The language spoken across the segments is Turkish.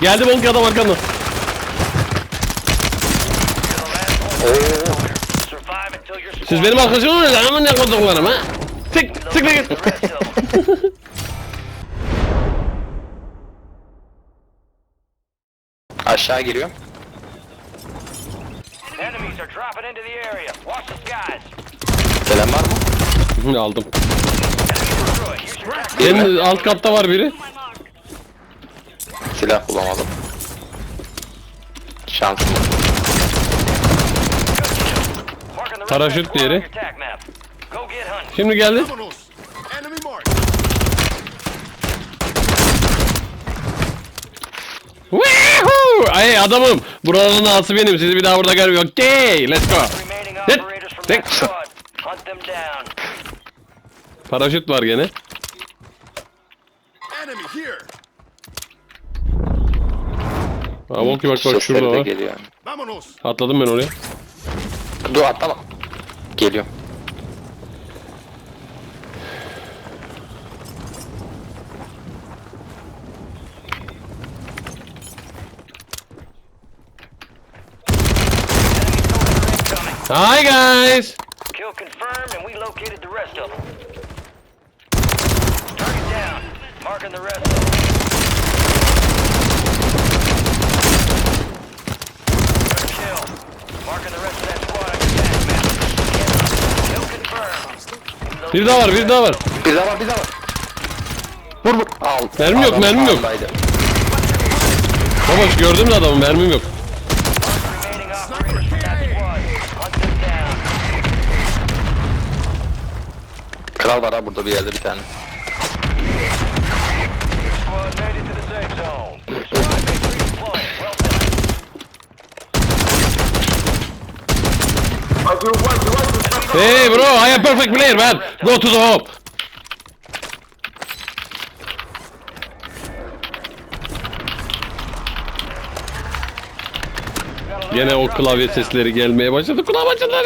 Geldi bonk adam your Siz benim arkadaşım mı? Ama ne koduklarım ha? Tık tık them. Aşağı giriyor. Enemies are dropping into the area. Watch the skies. Gelen var mı? Aldım. Senin alt katta var biri. Silah bulamadım. Şansım. Paraşüt diğeri. Şimdi geldi. Woohoo! Ay adamım. Buranın ağası benim. Sizi bir daha burada görmüyorum. Okay, let's go. Hit. Hit. Paraşüt var gene. Enemy here! Ha Volki bak bak şurada var. geliyor. Atladım ben oraya. Dur atlama. Geliyor. Hi guys. Kill confirmed, and we located the rest of them. Target down. Marking the rest of them. Good kill. Marking the rest of that squad on your attack map. Kill confirmed. Bir daha var, bir daha var. Bir daha var bir daha var. Vur vur. Al. Mermi yok, mermi yok. sağındaydı. Baba gördüm de adamı mermim yok. Kral var ha burada bir yerde bir tane. Squad made it to the safe zone. Squad mates redeploying. Well done. Hey bro, I am perfect player man. Go to the hop. Gene o klavye sesleri gelmeye başladı. Kulağım açıldı.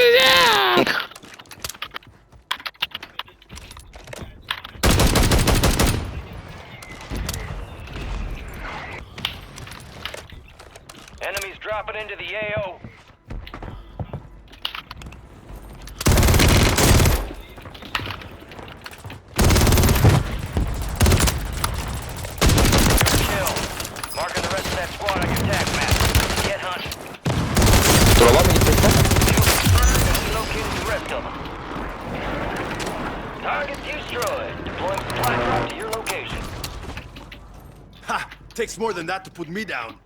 Takes more than that to put me down.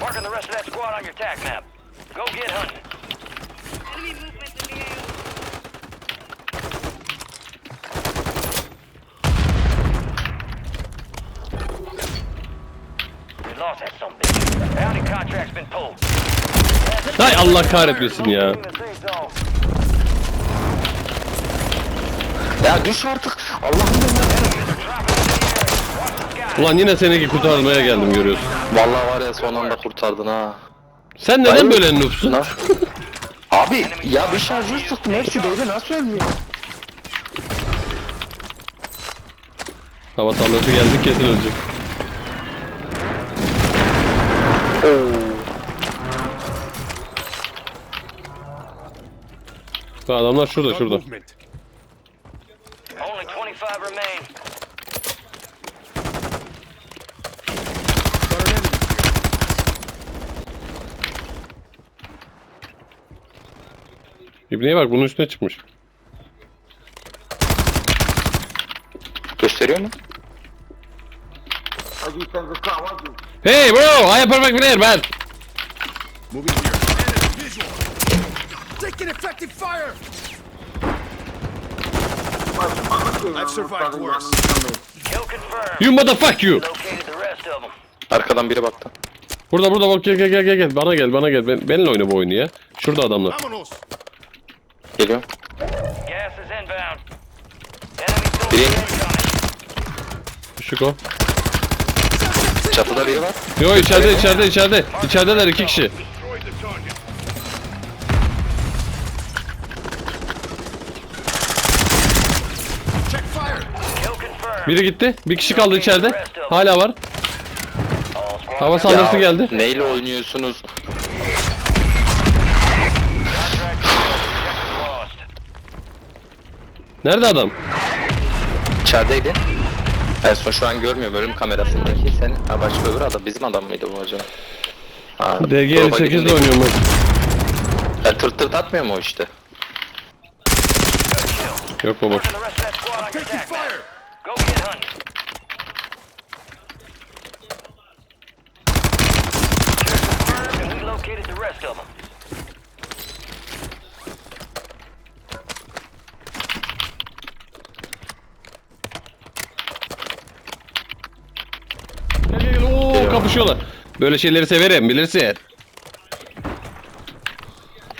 Marking the rest of that squad on your attack map. Go get hunting. Enemy movement in the AO. We lost that some bitch. Bounty contract's been pulled. Hay Allah kahretmesin ya. Ya düş artık. Allah'ım sky. Ulan yine seni kurtarmaya geldim görüyorsun. Vallahi var ya son anda kurtardın ha. Sen neden Hayır. böyle noobsun? Lan. Abi ya bir şarjör sıktım hepsi böyle nasıl ölmüyor? Hava saldırısı geldi kesin ölecek. Bu adamlar şurada şurada. movement. Only 25 remain. İbneye bak bunun üstüne çıkmış. Gösteriyor mu? Hey bro, I am perfect player man. Moving here. Taking effective fire. I've survived worse. Kill confirmed. You motherfuck you. Located the rest of them. Arkadan biri baktı. Burada burada bak gel gel gel gel gel. Bana gel bana gel. Ben, benimle oyna bu oyunu ya. Şurada adamlar. Geliyor. Gas is inbound. Enemy soldier Biri- incoming. Düşük o. Çatıda biri var. Yo içeride içeride içeride. İçerideler iki kişi. Destroy the target. Biri gitti. Bir kişi kaldı içeride. Hala var. Hava saldırısı geldi. Neyle oynuyorsunuz? Nerede adam? İçerideydi. En son şu an görmüyorum ölüm kamerasındaki. Sen ha başka öbür adam bizim adam mıydı bu acaba? Ha, DG drop'a 58 gidin ile oynuyorum ben. Ya tırt tırt atmıyor mu o işte? Yok baba. Go get hunting. And we located the rest of them. Oo, kapışıyorlar. Böyle şeyleri severim bilirsin.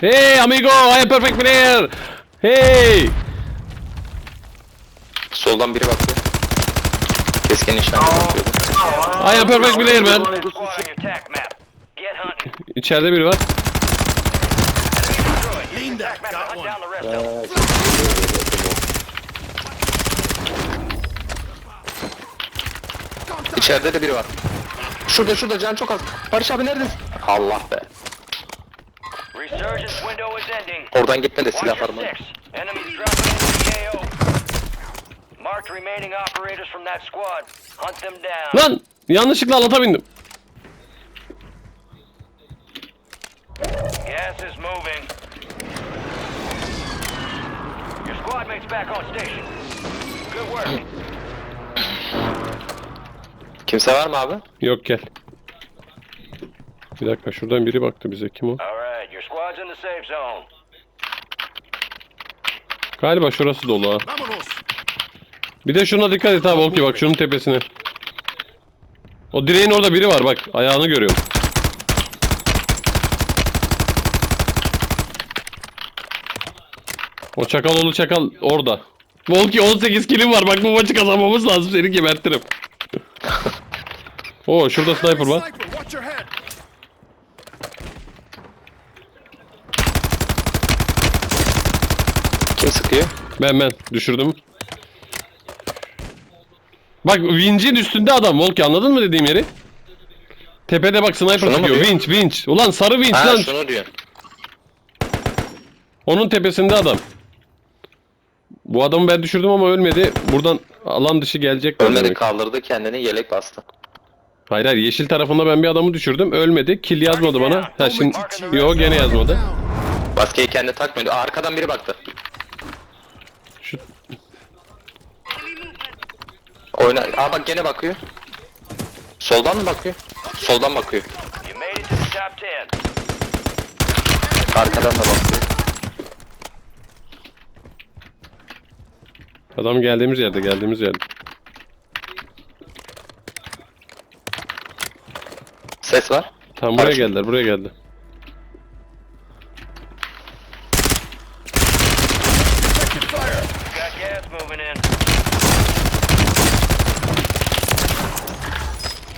Hey amigo, I am perfect player. Hey. Soldan biri bakıyor. Keskin nişancı bakıyordu. I am perfect player man. İçeride biri var. Them. İçeride de biri var. Şurada şurada can çok az. Barış abi neredesin? Allah be. Oradan gitme de silah var mı? six. Enemies dropping into the AO. Marked remaining operators from that squad. Hunt them down. Lan yanlışlıkla alata bindim. Gas is moving. Your squad mates back on station. Good work. Kimse var mı abi? Yok gel. Bir dakika şuradan biri baktı bize kim o? All right, your squad's in the safe zone. Galiba şurası dolu ha. Vámonos! Bir de şuna dikkat et ha Volki bak şunun tepesine. O direğin orada biri var bak ayağını görüyorum. O çakaloğlu çakal orada. Volki 18 kilim var bak bu maçı kazanmamız lazım seni gebertirim. Oo şurada sniper var. Kim sıkıyor? Ben ben düşürdüm. Bak vincin üstünde adam Volki anladın mı dediğim yeri? Tepede bak sniper Şunu mu sıkıyor. diyor? Vinç vinç. Ulan sarı vinç Ha lan. şunu diyor. Onun tepesinde adam. Bu adamı ben düşürdüm ama ölmedi. Buradan alan dışı gelecek. Ölmedi demek. kaldırdı kendini yelek bastı. Hayır hayır yeşil tarafında ben bir adamı düşürdüm. Ölmedi. Kill yazmadı bana. Ha şimdi yo gene yazmadı. Maskeyi kendi takmıyordu. Aa, arkadan biri baktı. Şu. Oyna. Aa bak gene bakıyor. Soldan mı bakıyor? Soldan bakıyor. You made it to the top 10. Arkadan da bakıyor. adam geldiğimiz yerde geldiğimiz yerde. Ses var. Tam buraya geldiler buraya geldi. Got gas moving in.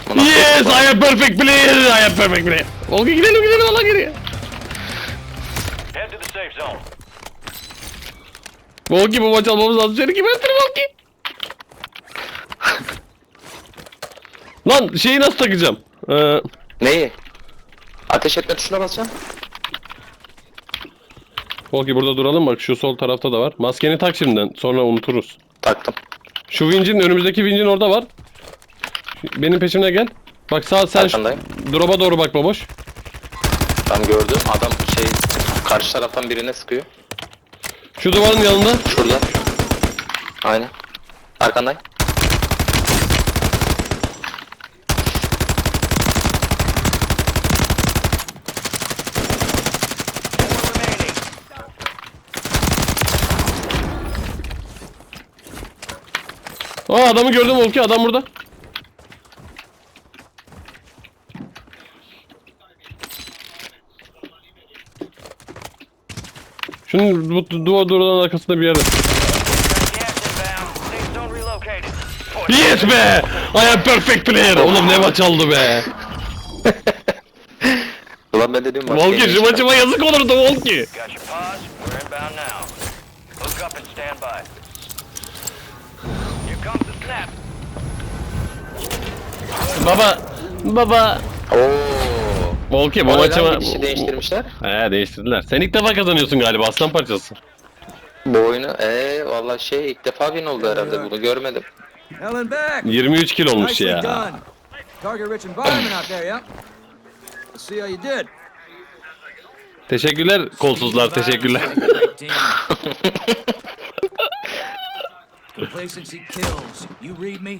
Bu nasıl Yes oldu? I am perfect player. I am perfect player. Olga gidelim gidelim Allah geriye. Head to the safe zone. Volki bu maç almamız lazım. Seni gebertirim Volki. Lan şeyi nasıl takacağım? Ee, Neyi? Ateş etme tuşuna basacaksın. Volki burada duralım bak şu sol tarafta da var. Maskeni tak şimdiden sonra unuturuz. Taktım. Şu vincin önümüzdeki vincin orada var. Benim peşimde gel. Bak sağ sen şu- Arkandayım. drop'a doğru bak baboş. Tam gördüm. Adam şey karşı taraftan birine sıkıyor. Şu duvarın yanında. Şurada. Aynen. Arkandayım. Aa adamı gördüm Volki adam burada. Şunun bu du- duvar duvarın arkasında bir yerde. Yes be! I am perfect player. Oğlum ne maç aldı be. Ulan ben dedim Volki şu maçıma yazık olurdu Volki. Baba. Baba. Oo. Volki bu maçı bir şey değiştirmişler. He değiştirdiler. Sen ilk defa kazanıyorsun galiba aslan parçası. Bu oyunu eee valla şey ilk defa win oldu herhalde bunu görmedim. Helen back. 23 kilo olmuş ya. Teşekkürler kolsuzlar teşekkürler. Complacency kills. You read me?